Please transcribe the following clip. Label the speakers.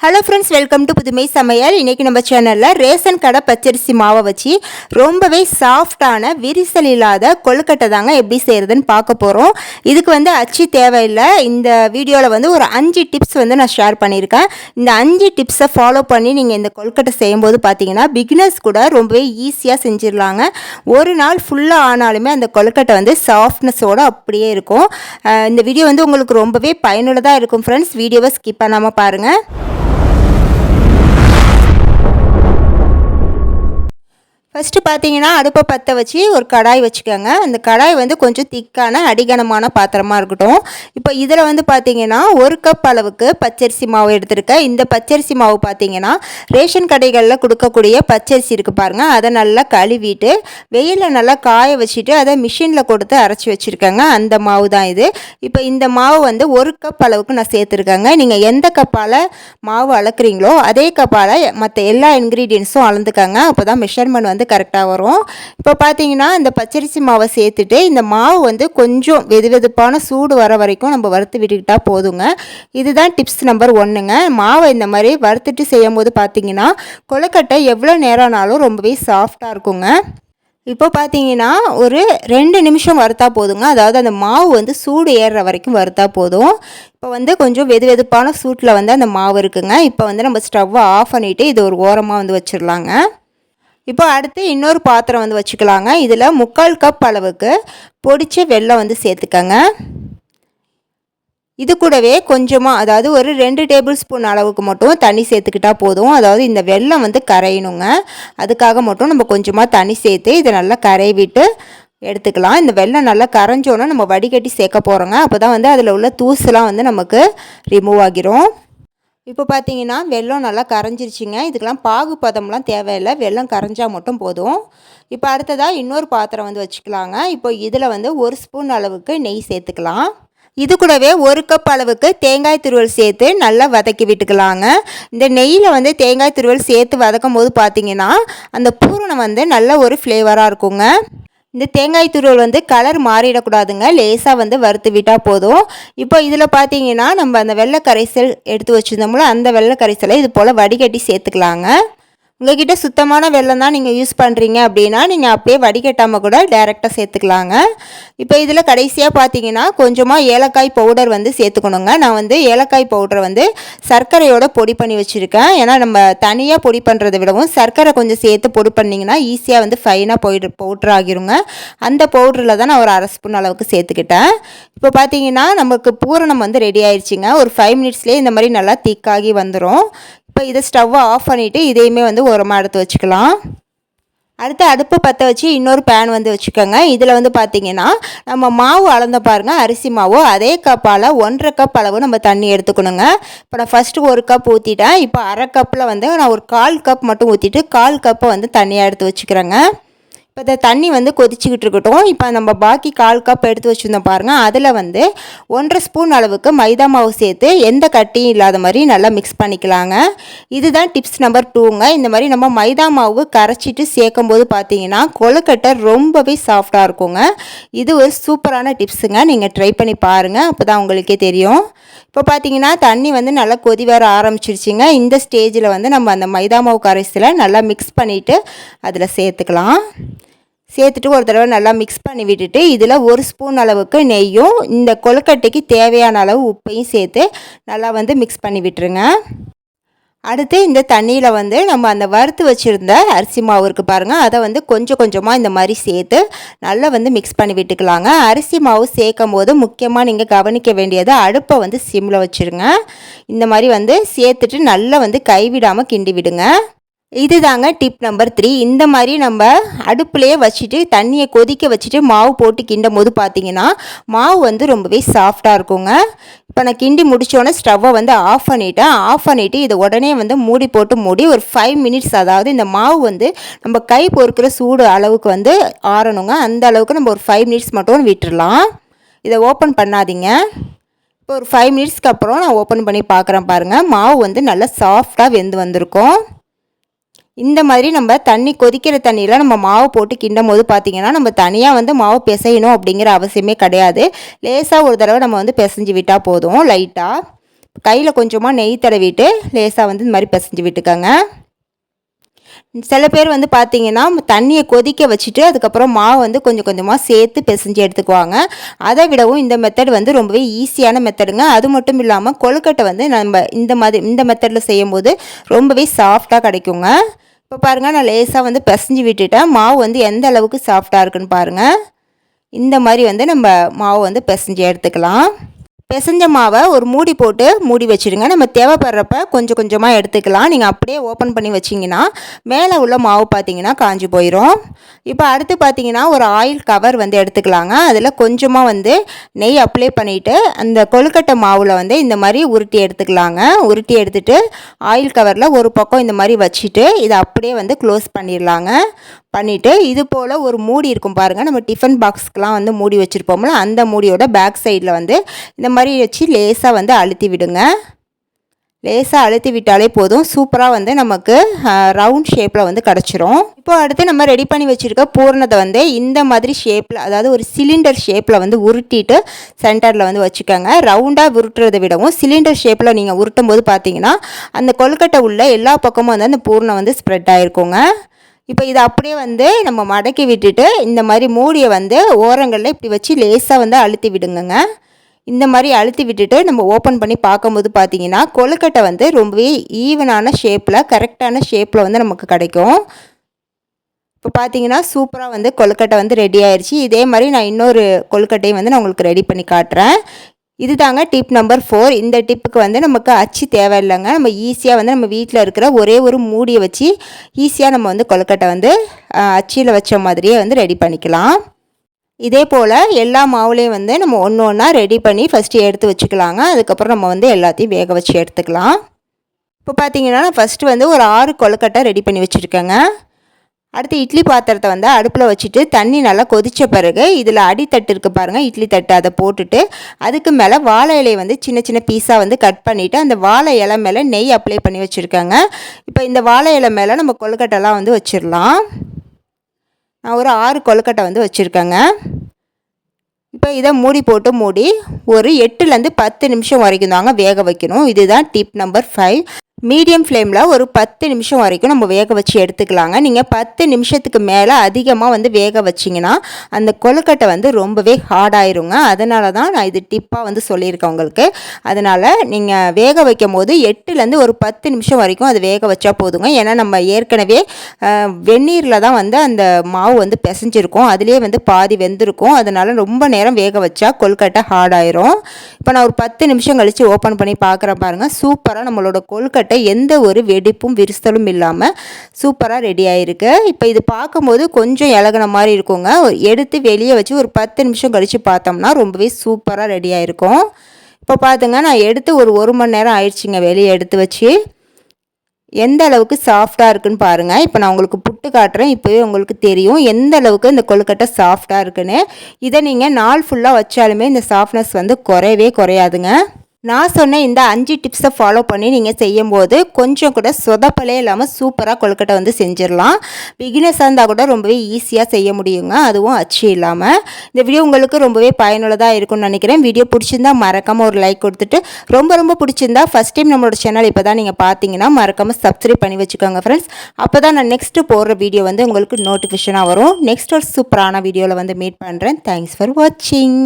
Speaker 1: Hello friends welcome to புதுமை சமையல் இன்றைக்கி நம்ம சேனலில் ரேஷன் கடை பச்சரிசி மாவை வச்சு ரொம்பவே சாஃப்டான விரிசல் இல்லாத கொழுக்கட்டை தாங்க எப்படி செய்கிறதுன்னு பார்க்க போகிறோம் இதுக்கு வந்து அச்சு தேவையில்லை. இந்த வீடியோவில் வந்து ஒரு அஞ்சு டிப்ஸ் வந்து நான் ஷேர் பண்ணியிருக்கேன். இந்த அஞ்சு டிப்ஸை ஃபாலோ பண்ணி நீங்கள் இந்த கொழுக்கட்டை செய்யும்போது பார்த்தீங்கன்னா பிகினர்ஸ் கூட ரொம்பவே ஈஸியாக செஞ்சிடலாங்க. ஒரு நாள் ஃபுல்லாக ஆனாலுமே அந்த கொழுக்கட்டை வந்து சாஃப்ட்னஸோடு அப்படியே இருக்கும். இந்த வீடியோ வந்து உங்களுக்கு ரொம்பவே பயனுள்ளதாக இருக்கும் ஃப்ரெண்ட்ஸ் வீடியோவை ஸ்கிப் பண்ணாமல் பாருங்கள் ஃபஸ்ட்டு பார்த்தீங்கன்னா அடுப்பை பற்ற வச்சு ஒரு கடாய் வச்சுக்கோங்க. அந்த கடாய் வந்து கொஞ்சம் திக்கான அடிகனமான பாத்திரமாக இருக்கட்டும். இப்போ இதில் வந்து பார்த்தீங்கன்னா ஒரு கப் அளவுக்கு பச்சரிசி மாவு எடுத்திருக்கேன். இந்த பச்சரிசி மாவு பார்த்தீங்கன்னா ரேஷன் கடைகளில் கொடுக்கக்கூடிய பச்சரிசி இருக்குது பாருங்கள் அதை நல்லா கழுவிட்டு வெயிலில் நல்லா காய வச்சுட்டு அதை மிஷினில் கொடுத்து அரைச்சி வச்சுருக்கேங்க. அந்த மாவு தான் இது. இப்போ இந்த மாவு வந்து ஒரு கப் அளவுக்கு நான் சேர்த்துருக்கேங்க. நீங்கள் எந்த கப்பால் மாவு அளக்குறீங்களோ அதே கப்பால் மற்ற எல்லா இன்க்ரீடியன்ஸும் அளந்துக்கங்க. அப்போ தான் மெஷர்மெண்ட் வந்து கரெக்டாக வரும். இப்போ பார்த்தீங்கன்னா இந்த பச்சரிசி மாவை சேர்த்துட்டு இந்த மாவு வந்து கொஞ்சம் வெது வெதுப்பான சூடு வர வரைக்கும் நம்ம வறுத்து விட்டுக்கிட்டால் போதுங்க. இதுதான் டிப்ஸ் நம்பர் ஒன்றுங்க மாவை இந்த மாதிரி வறுத்துட்டு செய்யும் போது பார்த்தீங்கன்னா கொழுக்கட்டை எவ்வளோ நேரம்னாலும் ரொம்பவே சாஃப்டாக இருக்குங்க. இப்போ பார்த்தீங்கன்னா ஒரு ரெண்டு நிமிஷம் வறுத்தா போதுங்க. அதாவது அந்த மாவு வந்து சூடு ஏறுற வரைக்கும் வறுத்தா போதும். இப்போ வந்து கொஞ்சம் வெது வெதுப்பான சூட்டில் வந்து அந்த மாவு இருக்குங்க. இப்போ வந்து நம்ம ஸ்டவ்வை ஆஃப் பண்ணிவிட்டு இது ஒரு ஓரமாக வந்து வச்சிடலாங்க. இப்போ அடுத்து இன்னொரு பாத்திரம் வந்து வச்சுக்கலாங்க. இதில் முக்கால் கப் அளவுக்கு பொடிச்ச வெல்லம் வந்து சேர்த்துக்கங்க. இது கூடவே கொஞ்சமாக அதாவது ஒரு ரெண்டு டேபிள் ஸ்பூன் அளவுக்கு மட்டும் தண்ணி சேர்த்துக்கிட்டா போதும். அதாவது இந்த வெல்லம் வந்து கரையணுங்க. அதுக்காக மட்டும் நம்ம கொஞ்சமாக தண்ணி சேர்த்து இதை நல்லா கரைவிட்டு எடுத்துக்கலாம். இந்த வெள்ளம் நல்லா கரைஞ்சோன்னா நம்ம வடிகட்டி சேர்க்க போகிறோங்க அப்போ தான் வந்து அதில் உள்ள தூசுலாம் வந்து நமக்கு ரிமூவ் ஆகிரும். இப்போ பார்த்தீங்கன்னா வெல்லம் நல்லா கரைஞ்சிருச்சுங்க. இதுக்கெல்லாம் பாகு பதம்லாம் தேவையில்லை. வெல்லம் கரைஞ்சால் மட்டும் போதும். இப்போ அடுத்ததாக இன்னொரு பாத்திரம் வந்து வச்சுக்கலாங்க. இப்போ இதில் வந்து ஒரு ஸ்பூன் அளவுக்கு நெய் சேர்த்துக்கலாம். இது கூடவே ஒரு கப் அளவுக்கு தேங்காய் துருவல் சேர்த்து நல்லா வதக்கி விட்டுக்கலாங்க. இந்த நெய்யில் வந்து தேங்காய் துருவல் சேர்த்து வதக்கும் போது பார்த்தீங்கன்னா அந்த பூரணம் வந்து நல்ல ஒரு ஃப்ளேவராக இருக்குங்க. இந்த தேங்காய் துருவல் வந்து கலர் மாறிடக்கூடாதுங்க. லேசாக வந்து வறுத்து விட்டால் போதும். இப்போ இதில் பார்த்தீங்கன்னா நம்ம அந்த வெள்ளை கரைசல் எடுத்து வச்சுருந்தோம்ல அந்த வெள்ளை கரைசலை இது போல் வடிகட்டி சேர்த்துக்கலாங்க. உங்ககிட்ட சுத்தமான வெல்லம் தான் நீங்கள் யூஸ் பண்ணுறீங்க அப்படின்னா நீங்கள் அப்படியே வடிகட்டாமல் கூட டைரெக்டாக சேர்த்துக்கலாங்க. இப்போ இதில் கடைசியாக பார்த்தீங்கன்னா கொஞ்சமாக ஏலக்காய் பவுடர் வந்து சேர்த்துக்கணுங்க. நான் வந்து ஏலக்காய் பவுடரை வந்து சர்க்கரையோட பொடி பண்ணி வச்சுருக்கேன். ஏன்னா நம்ம தனியாக பொடி பண்ணுறதை விடவும் சர்க்கரை கொஞ்சம் சேர்த்து பொடி பண்ணிங்கன்னா ஈஸியாக வந்து ஃபைனாக பவுடர் பவுட்ரு ஆகிருங்க. அந்த பவுடரில் தான் நான் ஒரு அரை ஸ்பூன் அளவுக்கு சேர்த்துக்கிட்டேன். இப்போ பார்த்தீங்கன்னா நமக்கு பூரணம் வந்து ரெடி ஆயிடுச்சுங்க ஒரு ஃபைவ் மினிட்ஸ்லேயே இந்த மாதிரி நல்லா திக்காகி வந்துடும் இப்போ இதை ஸ்டவ்வை ஆஃப் பண்ணிவிட்டு இதையுமே வந்து உரமாக எடுத்து வச்சுக்கலாம். அடுத்து அடுப்பு பற்ற வச்சு இன்னொரு பேன் வந்து வச்சுக்கோங்க. இதில் வந்து பார்த்தீங்கன்னா நம்ம மாவு அளந்த பாருங்கள் அரிசி மாவு. அதே கப்பால் ஒன்றரை கப் அளவு நம்ம தண்ணி எடுத்துக்கணுங்க. இப்போ நான் ஃபஸ்ட்டு ஒரு கப் ஊற்றிட்டேன் இப்போ அரை கப்பில் வந்து நான் ஒரு கால் கப் மட்டும் ஊற்றிட்டு கால் கப்பை வந்து தண்ணியாக எடுத்து வச்சுக்கிறேங்க. இப்போ இந்த தண்ணி வந்து கொதிச்சுக்கிட்டு இருக்கட்டும். இப்போ நம்ம பாக்கி கால் கப் எடுத்து வச்சுருந்தோம் பாருங்கள் அதில் வந்து ஒன்றரை ஸ்பூன் அளவுக்கு மைதா மாவு சேர்த்து எந்த கட்டியும் இல்லாத மாதிரி நல்லா மிக்ஸ் பண்ணிக்கலாங்க. இதுதான் டிப்ஸ் நம்பர் டூங்க இந்த மாதிரி நம்ம மைதா மாவு கரைச்சிட்டு சேர்க்கும் போது பார்த்தீங்கன்னா கொழுக்கட்டை ரொம்பவே சாஃப்டாக இருக்குங்க. இது ஒரு சூப்பரான டிப்ஸுங்க நீங்கள் ட்ரை பண்ணி பாருங்கள் அப்போ தான் உங்களுக்கே தெரியும். இப்போ பார்த்தீங்கன்னா தண்ணி வந்து நல்லா கொதி வர ஆரம்பிச்சிருச்சுங்க. இந்த ஸ்டேஜில் வந்து நம்ம அந்த மைதா மாவு கரைசலை நல்லா மிக்ஸ் பண்ணிவிட்டு அதில் சேர்த்துக்கலாம். சேர்த்துட்டு ஒரு தடவை நல்லா மிக்ஸ் பண்ணி விட்டுட்டு இதில் ஒரு ஸ்பூன் அளவுக்கு நெய்யும் இந்த கொழுக்கட்டைக்கு தேவையான அளவு உப்பையும் சேர்த்து நல்லா வந்து மிக்ஸ் பண்ணி விட்டுருங்க. அடுத்து இந்த தண்ணியில் வந்து நம்ம அந்த வறுத்து வச்சுருந்த அரிசி மாவு இருக்குது பாருங்கள் அதை வந்து கொஞ்சம் கொஞ்சமாக இந்த மாதிரி சேர்த்து நல்லா வந்து மிக்ஸ் பண்ணி விட்டுக்கலாங்க. அரிசி மாவு சேர்க்கும் போது முக்கியமாக நீங்கள் கவனிக்க வேண்டியது அடுப்பை வந்து சிம்மில் வச்சுருங்க. இந்த மாதிரி வந்து சேர்த்துட்டு நல்லா வந்து கைவிடாமல் கிண்டி விடுங்க. இதுதாங்க டிப் நம்பர் த்ரீ இந்த மாதிரி நம்ம அடுப்புலேயே வச்சுட்டு தண்ணியை கொதிக்க வச்சுட்டு மாவு போட்டு கிண்டும் போது பார்த்தீங்கன்னா மாவு வந்து ரொம்பவே சாஃப்டாக இருக்குங்க. இப்போ நான் கிண்டி முடித்தோடனே ஸ்டவ்வை வந்து ஆஃப் பண்ணிவிட்டேன் ஆஃப் பண்ணிவிட்டு இதை உடனே வந்து மூடி போட்டு மூடி ஒரு ஃபைவ் மினிட்ஸ் அதாவது இந்த மாவு வந்து நம்ம கை பொறுக்கிற சூடு அளவுக்கு வந்து ஆறணுங்க. அந்த அளவுக்கு நம்ம ஒரு ஃபைவ் மினிட்ஸ் மட்டும் விட்டுடலாம் இதை ஓப்பன் பண்ணாதீங்க. இப்போ ஒரு ஃபைவ் மினிட்ஸ்க்கு அப்புறம் நான் ஓப்பன் பண்ணி பார்க்குறேன் பாருங்கள் மாவு வந்து நல்லா சாஃப்டாக வெந்து வந்திருக்கும். இந்த மாதிரி நம்ம தண்ணி கொதிக்கிற தண்ணியில் நம்ம மாவு போட்டு கிண்டும் போது பார்த்திங்கன்னா நம்ம தனியாக வந்து மாவு பிசையணும் அப்படிங்கிற அவசியமே கிடையாது. லேசாக ஒரு தடவை நம்ம வந்து பிசைஞ்சு விட்டால் போதும் லைட்டாக கையில் கொஞ்சமாக நெய் தடவிட்டு லேசாக வந்து இந்த மாதிரி பிசைஞ்சு விட்டுக்கோங்க. சில பேர் வந்து பார்த்தீங்கன்னா தண்ணியை கொதிக்க வச்சுட்டு அதுக்கப்புறம் மாவு வந்து கொஞ்சம் கொஞ்சமாக சேர்த்து பிசைஞ்சு எடுத்துக்குவாங்க. அதை விடவும் இந்த மெத்தட் வந்து ரொம்பவே ஈஸியான மெத்தடுங்க அது மட்டும் இல்லாமல் கொழுக்கட்டை வந்து நம்ம இந்த மாதிரி இந்த மெத்தடில் செய்யும்போது ரொம்பவே சாஃப்டாக கிடைக்குங்க. இப்போ பாருங்கள் நான் லேசாக வந்து பிசைஞ்சு விட்டுட்டேன். மாவு வந்து எந்த அளவுக்கு சாஃப்டாக இருக்குன்னு பாருங்கள் இந்த மாதிரி வந்து நம்ம மாவு வந்து பிசைஞ்சு எடுத்துக்கலாம். பிசைஞ்ச மாவை ஒரு மூடி போட்டு மூடி வச்சுடுங்க நம்ம தேவைப்படுறப்ப கொஞ்சம் கொஞ்சமாக எடுத்துக்கலாம். நீங்கள் அப்படியே ஓப்பன் பண்ணி வச்சிங்கன்னா மேலே உள்ள மாவு பார்த்தீங்கன்னா காஞ்சி போயிடும் இப்போ அடுத்து பார்த்தீங்கன்னா ஒரு ஆயில் கவர் வந்து எடுத்துக்கலாங்க. அதில் கொஞ்சமாக வந்து நெய் அப்ளை பண்ணிவிட்டு அந்த கொழுக்கட்டை மாவில் வந்து இந்த மாதிரி உருட்டி எடுத்துக்கலாங்க. உருட்டி எடுத்துகிட்டு ஆயில் கவரில் ஒரு பக்கம் இந்த மாதிரி வச்சுட்டு இதை அப்படியே வந்து க்ளோஸ் பண்ணிடலாங்க. பண்ணிவிட்டு இது போல் ஒரு மூடி இருக்கும் பாருங்கள் நம்ம டிஃபன் பாக்ஸ்க்கெலாம் வந்து மூடி வச்சுருப்போம்ல அந்த மூடியோட பேக் சைடில் வந்து இந்த மாதிரி வச்சு லேசாக வந்து அழுத்தி விடுங்க. லேசாக அழுத்தி விட்டாலே போதும். சூப்பராக வந்து நமக்கு ரவுண்ட் ஷேப்பில் வந்து கிடச்சிரும். இப்போ அடுத்து நம்ம ரெடி பண்ணி வச்சுருக்க பூர்ணத்தை வந்து இந்த மாதிரி ஷேப்பில் அதாவது ஒரு சிலிண்டர் ஷேப்பில் வந்து உருட்டிட்டு சென்டரில் வந்து வச்சுக்கோங்க. ரவுண்டாக உருட்டுறதை விடவும் சிலிண்டர் ஷேப்பில் நீங்கள் உருட்டும் போது பார்த்தீங்கன்னா அந்த கொழுக்கட்டை உள்ள எல்லா பக்கமும் வந்து அந்த பூர்ணம் வந்து ஸ்ப்ரெட் ஆகிருக்குங்க இப்போ இதை அப்படியே வந்து நம்ம மடக்கி விட்டுட்டு இந்த மாதிரி மூடியை வந்து ஓரங்களில் இப்படி வச்சு லேசாக வந்து அழுத்தி விடுங்கங்க. இந்த மாதிரி அழுத்தி விட்டுட்டு நம்ம ஓப்பன் பண்ணி பார்க்கும்போது பார்த்தீங்கன்னா கொழுக்கட்டை வந்து ரொம்பவே ஈவனான ஷேப்பில் கரெக்டான ஷேப்பில் வந்து நமக்கு கிடைக்கும். இப்போ பார்த்தீங்கன்னா சூப்பராக வந்து கொழுக்கட்டை வந்து ரெடி ஆயிடுச்சு இதே மாதிரி நான் இன்னொரு கொழுக்கட்டையும் வந்து நான் உங்களுக்கு ரெடி பண்ணி காட்டுறேன். இது தாங்க டிப் நம்பர் ஃபோர் இந்த டிப்புக்கு வந்து நமக்கு அச்சு தேவையில்லைங்க. நம்ம ஈஸியாக வந்து நம்ம வீட்டில் இருக்கிற ஒரே ஒரு மூடியை வச்சு ஈஸியாக நம்ம வந்து கொழுக்கட்டை வந்து அச்சியில் வச்ச மாதிரியே வந்து ரெடி பண்ணிக்கலாம். இதே போல் எல்லா மாவுலேயும் வந்து நம்ம ஒன்று ஒன்றா ரெடி பண்ணி ஃபஸ்ட்டு எடுத்து வச்சுக்கலாங்க. அதுக்கப்புறம் நம்ம வந்து எல்லாத்தையும் வேக வச்சு எடுத்துக்கலாம். இப்போ பார்த்தீங்கன்னா நான் ஃபஸ்ட்டு வந்து ஒரு ஆறு கொழுக்கட்டை ரெடி பண்ணி வச்சுருக்கேங்க. அடுத்து இட்லி பாத்திரத்தை வந்து அடுப்பில் வச்சுட்டு தண்ணி நல்லா கொதித்த பிறகு இதில் அடித்தட்டு இருக்குது பாருங்கள் இட்லி தட்டு அதை போட்டுட்டு அதுக்கு மேலே வாழை இலையை வந்து சின்ன சின்ன பீஸாக வந்து கட் பண்ணிவிட்டு அந்த வாழை இலை மேலே நெய் அப்ளை பண்ணி வச்சுருக்கேங்க. இப்போ இந்த வாழை இலை மேலே நம்ம கொழுக்கட்டைலாம் வந்து வச்சிடலாம் நான் ஒரு ஆறு கொழுக்கட்டை வந்து வச்சுருக்கேங்க. இப்போ இதை மூடி போட்டு மூடி ஒரு எட்டுலேருந்து பத்து நிமிஷம் வரைக்கும் தாங்க வேக வைக்கணும். இதுதான் டிப் நம்பர் ஃபைவ் மீடியம் ஃப்ளேமில் ஒரு பத்து நிமிஷம் வரைக்கும் நம்ம வேக வச்சு எடுத்துக்கலாங்க. நீங்கள் பத்து நிமிஷத்துக்கு மேலே அதிகமாக வந்து வேக வச்சிங்கன்னா அந்த கொழுக்கட்டை வந்து ரொம்பவே ஹார்டாயிருங்க அதனால தான் நான் இது டிப்பாக வந்து சொல்லியிருக்கேன் உங்களுக்கு. அதனால் நீங்கள் வேக வைக்கும் போது எட்டுலேருந்து ஒரு பத்து நிமிஷம் வரைக்கும் அது வேக வச்சா போதுங்க. ஏன்னா நம்ம ஏற்கனவே வெந்நீரில் தான் வந்து அந்த மாவு வந்து பிசைஞ்சிருக்கும். அதுலேயே வந்து பாதி வெந்திருக்கும். அதனால் ரொம்ப நேரம் வேக வச்சா கொழுக்கட்டை ஹார்டாயிரும் இப்போ நான் ஒரு பத்து நிமிஷம் கழித்து ஓப்பன் பண்ணி பார்க்குறேன் பாருங்கள் சூப்பராக நம்மளோட கொழுக்கட்டை கொழுக்கட்டை எந்த ஒரு வெடிப்பும் விரிசலும் இல்லாமல் சூப்பராக ரெடி ஆகிருக்கு இப்போ இது பார்க்கும்போது கொஞ்சம் இலகின மாதிரி இருக்குங்க. எடுத்து வெளியே வச்சு ஒரு பத்து நிமிஷம் கழித்து பார்த்தோம்னா ரொம்பவே சூப்பராக ரெடி ஆகிருக்கும் இப்போ பார்த்துங்க நான் எடுத்து ஒரு ஒரு மணி நேரம் ஆயிடுச்சுங்க வெளியே எடுத்து வச்சு. எந்த அளவுக்கு சாஃப்டாக இருக்குன்னு பாருங்கள் இப்போ நான் உங்களுக்கு புட்டு காட்டுறேன். இப்போவே உங்களுக்கு தெரியும் எந்த அளவுக்கு இந்த கொழுக்கட்டை சாஃப்டாக இருக்குன்னு. இதை நீங்கள் நாள் ஃபுல்லாக வச்சாலுமே இந்த சாஃப்ட்னஸ் வந்து குறையவே குறையாதுங்க. நான் சொன்ன இந்த அஞ்சு டிப்ஸை ஃபாலோ பண்ணி நீங்கள் செய்யும்போது கொஞ்சம் கூட சொதப்பலே இல்லாமல் சூப்பராக கொழுக்கட்டை வந்து செஞ்சிடலாம். பிகினர்ஸாக இருந்தால் கூட ரொம்பவே ஈஸியாக செய்ய முடியுங்க. அதுவும் அச்சு இல்லாமல் இந்த வீடியோ உங்களுக்கு ரொம்பவே பயனுள்ளதாக இருக்கும்னு நினைக்கிறேன். வீடியோ பிடிச்சிருந்தா மறக்காமல் ஒரு லைக் கொடுத்துட்டு ரொம்ப ரொம்ப பிடிச்சிருந்தா ஃபஸ்ட் டைம் நம்மளோட சேனல் இப்போ தான் நீங்கள் பார்த்தீங்கன்னா மறக்காமல் சப்ஸ்கிரைப் பண்ணி வச்சுக்கோங்க ஃப்ரெண்ட்ஸ் அப்போ தான் நான் நெக்ஸ்ட்டு போடுற வீடியோ வந்து உங்களுக்கு நோட்டிஃபிகேஷனாக வரும். நெக்ஸ்ட் ஒரு சூப்பரான வீடியோவில் வந்து மீட் பண்ணுறேன் தேங்க்ஸ் ஃபார் வாட்சிங்